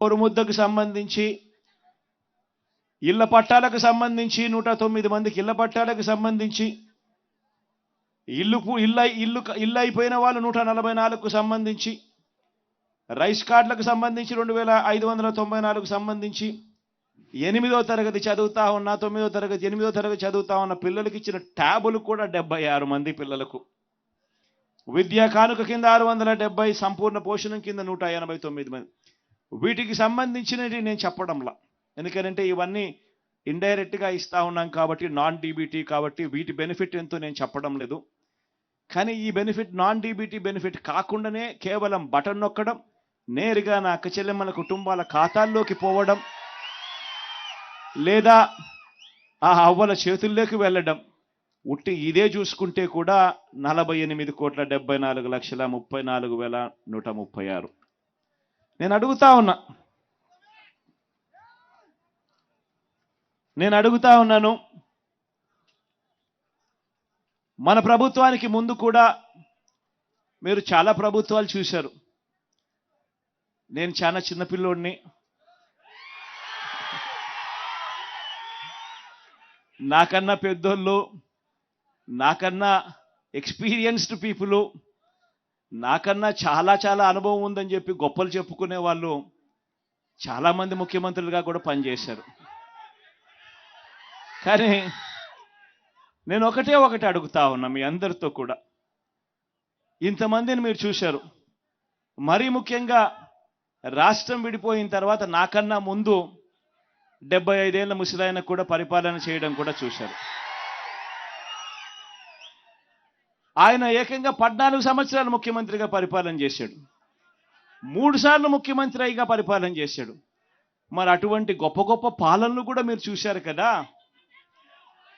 పౌరు ముద్దకు సంబంధించి ఇళ్ళ పట్టాలకు సంబంధించి నూట తొమ్మిది మందికి ఇళ్ళ పట్టాలకు సంబంధించి ఇల్లు ఇల్లు ఇల్లు ఇల్లు అయిపోయిన వాళ్ళు నూట నలభై నాలుగుకు సంబంధించి రైస్ కార్డులకు సంబంధించి రెండు వేల ఐదు వందల తొంభై నాలుగుకు సంబంధించి ఎనిమిదో తరగతి చదువుతా ఉన్న తొమ్మిదో తరగతి ఎనిమిదో తరగతి చదువుతా ఉన్న పిల్లలకి ఇచ్చిన ట్యాబులు కూడా డెబ్బై ఆరు మంది పిల్లలకు. విద్యా కానుక కింద ఆరు వందల డెబ్బై సంపూర్ణ పోషణం కింద నూట ఎనభై తొమ్మిది మంది. వీటికి సంబంధించినవి నేను చెప్పడంలా. ఎందుకంటే ఇవన్నీ ఇండైరెక్ట్గా ఇస్తా ఉన్నాం కాబట్టి నాన్ డీబీటీ కాబట్టి వీటి బెనిఫిట్ ఎంతో నేను చెప్పడం లేదు. కానీ ఈ బెనిఫిట్ నాన్ డీబీటీ బెనిఫిట్ కాకుండానే కేవలం బటన్ నొక్కడం నేరుగా నా అక్కచెల్లెమ్మల కుటుంబాల ఖాతాల్లోకి పోవడం లేదా ఆ అవ్వల చేతుల్లోకి వెళ్ళడం ఉట్టి ఇదే చూసుకుంటే కూడా నలభై ఎనిమిది కోట్ల డెబ్బై నాలుగు లక్షల ముప్పై నాలుగు వేల నూట ముప్పై ఆరు. నేను అడుగుతా ఉన్నా. నేను అడుగుతా ఉన్నాను. మన ప్రభుత్వానికి ముందు కూడా మీరు చాలా ప్రభుత్వాలు చూశారు. నేను చాలా చిన్నపిల్లోడిని నాకన్నా పెద్దోళ్ళు నాకన్నా ఎక్స్పీరియన్స్డ్ పీపుల్ నాకన్నా చాలా చాలా అనుభవం ఉందని చెప్పి గొప్పలు చెప్పుకునే వాళ్ళు చాలామంది ముఖ్యమంత్రులుగా కూడా పనిచేశారు. కానీ నేను ఒకటే ఒకటి అడుగుతా ఉన్నా మీ అందరితో కూడా. ఇంతమందిని మీరు చూశారు. మరీ ముఖ్యంగా రాష్ట్రం విడిపోయిన తర్వాత నాకన్నా ముందు డెబ్బై ఐదేళ్ళ ముసలాయన కూడా పరిపాలన చేయడం కూడా చూశారు. ఆయన ఏకంగా పద్నాలుగు సంవత్సరాలు ముఖ్యమంత్రిగా పరిపాలన చేశాడు. మూడు సార్లు ముఖ్యమంత్రిగా పరిపాలన చేశాడు. మరి అటువంటి గొప్ప గొప్ప పాలనలు కూడా మీరు చూశారు కదా?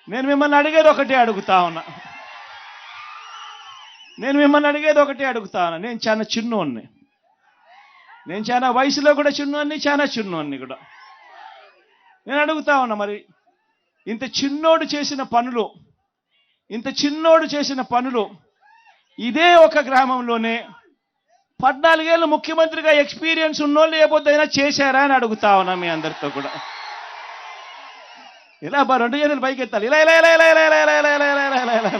నేను మిమ్మల్ని అడిగేది ఒకటే అడుగుతా ఉన్నా. నేను మిమ్మల్ని అడిగేది ఒకటే అడుగుతా ఉన్నా. నేను చాలా చిన్నోన్ని నేను చాలా వయసులో కూడా చిన్నోన్ని చాలా చిన్నోన్ని కూడా. నేను అడుగుతా ఉన్నా మరి ఇంత చిన్నోడు చేసిన పనులు ఇంత చిన్నోడు చేసిన పనులు ఇదే ఒక గ్రామంలోనే పద్నాలుగేళ్ళు ముఖ్యమంత్రిగా ఎక్స్పీరియన్స్ ఉన్నోళ్ళు ఏ చేశారా అని అడుగుతా ఉన్నా మీ అందరితో కూడా ఇలా బా రెండు చేతులు పైకి ఎత్తాలి ఇలా ఇలా ఇలా ఇలా ఇలా ఇలా ఇలా